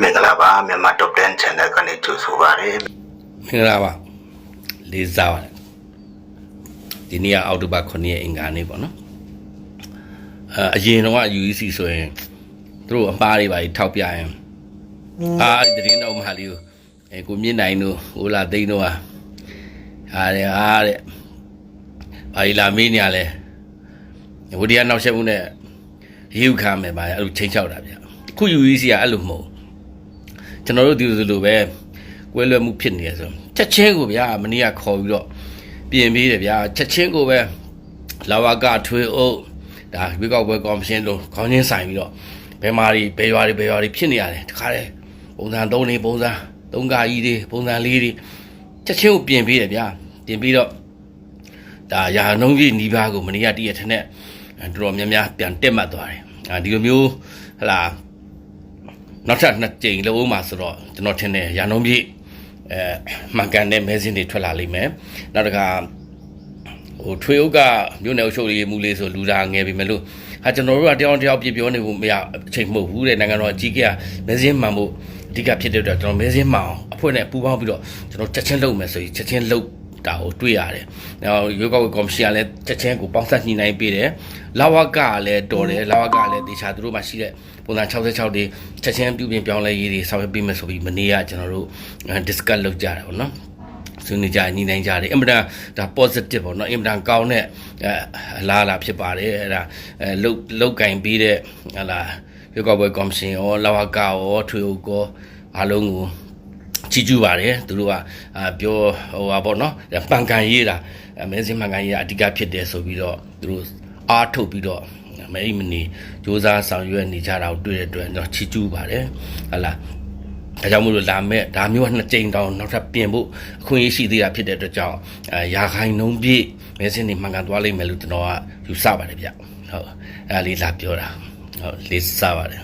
မင်္ဂလာပါမြန်မာ top 10 channel ကနေကြိုဆိုပါရစေမင်္ဂလာပါလေးစားပါတယ်ဒီနေ့ကအောက်တိုဘာ9ရက်အင်္ဂါနေ့ပေါ့နော်အဲအရင်တော့က UEC ဆိုရင်သူတို့အမှားတွေပါထောက်ပြရင်အာဒီသတင်းတော့မဟာလေးကိုအဲကိုမြင့်နိုင်တို့ဟိုလာသိန်းတို့ဟာအားတဲ့အားတဲ့ဘာကြီးလာမင်းနေရလဲဝဒီကနောက်ဆက်မှုနဲ့ရေဥခါမယ်ပါအဲ့လိုချိန်ချောက်တာဗျအခု UEC ကအဲ့လိုမဟုတ်ဘူး ကျွန်တော်တို့ဒီလိုပဲကွဲလွဲမှုဖြစ်နေရဆိုချက်ချင်းကိုဗျာမနေ့ကခေါ်ပြီးတော့ပြင်ပေးတယ်ဗျာချက်ချင်းကိုပဲလာဝကထွေးအုပ်ဒါဝေကောက်ပွဲကော်မရှင်တို့ခေါင်းချင်းဆိုင်ပြီးတော့ဘယ်မာတွေဘယ်ရွာတွေဘယ်ရွာတွေဖြစ်နေရတယ်တခါလေပုံစံ၃နေပုံစံ၃ကာကြီးတွေပုံစံ၄တွေချက်ချင်းကိုပြင်ပေးတယ်ဗျာပြင်ပြီးတော့ဒါရာနှုံးကြီးနီးပါးကိုမနေ့ကတည့်ရထက်နဲ့တော်တော်များများပြန်တက်မှတ်သွားတယ်အာဒီလိုမျိုးဟလာ နောက်ထပ်နှစ်ကြိမ်လုံးမှာဆိုတော့ကျွန်တော်ထင်တယ်ရာနှုံးပြည့်အဲမှန်ကန်တဲ့မဲစင်းတွေထွက်လာလိမ့်မယ်နောက်တစ်ခါဟိုထွေအုပ်ကမြို့နယ်အုပ်ချုပ်ရေးမှုလေးဆိုလူသားငယ်ပြီမလို့ဟာကျွန်တော်တို့ကတယောက်တစ်ယောက်ပြပြောနေဖို့မရအချိန်မဟုတ်ဘူးတဲ့နိုင်ငံတော်အကြီးကမဲစင်းမှန်ဖို့အဓိကဖြစ်တဲ့အတွက်ကျွန်တော်မဲစင်းမှန်အောင်အဖွဲ့နဲ့ပူးပေါင်းပြီးတော့ကျွန်တော်ချက်ချင်းလုပ်မယ်ဆိုရင်ချက်ချင်းလုပ် တာကိုတွေ့ရတယ်။နောက်ရွေးကောက်ပွဲကော်မရှင်ကလည်းချက်ချင်းကိုပေါင်းစပ်ညှိနှိုင်းပေးတယ်။လာဝကကလည်းတော်တယ်လာဝကကလည်းတေချာသူတို့မှရှိတဲ့ပုံစံ66တွေချက်ချင်းပြုပြင်ပြောင်းလဲရေးတွေဆောင်ရွက်ပေးမယ်ဆိုပြီးမနေ့ကကျွန်တော်တို့ discuss လုပ်ကြတာပေါ့နော်။ဆွေးနွေးကြညှိနှိုင်းကြတယ်အင်မတန်ဒါ positive ပေါ့နော်အင်မတန်ကောင်းတဲ့အဲအလားအလာဖြစ်ပါတယ်အဲ့ဒါအဲလုတ်လုတ်ကင်ပြီးတဲ့ဟလာရွေးကောက်ပွဲကော်မရှင်ရောလာဝကရောထွေအုပ်ကောအားလုံးကို ချီကျူးပါတယ်သူတို့ကအာပြောဟိုပါပေါ့နော်ပန်ကန်ရေးတာအမဲစင်းပန်ကန်ရေးတာအဓိကဖြစ်တယ်ဆိုပြီးတော့သူတို့အားထုတ်ပြီးတော့မဲအိမနေစူးစမ်းဆောင်ရွက်နေကြတာကိုတွေ့တဲ့အတွက်တော့ချီကျူးပါတယ်ဟလာဒါကြောင့်မို့လို့လာမဲ့ဒါမျိုးကနှစ်ကြိမ်တောင်နောက်ထပ်ပြင်ဖို့အခွင့်အရေးရှိသေးတာဖြစ်တဲ့အတွက်ကြောင့်အာရာခိုင်နှုံးပြည့်မဲစင်းနေမှန်ကန်သွားလိမ့်မယ်လို့ကျွန်တော်ကယူဆပါတယ်ဗျဟုတ်အဲဒါလေးလာပြောတာဟုတ်လေးစားပါတယ်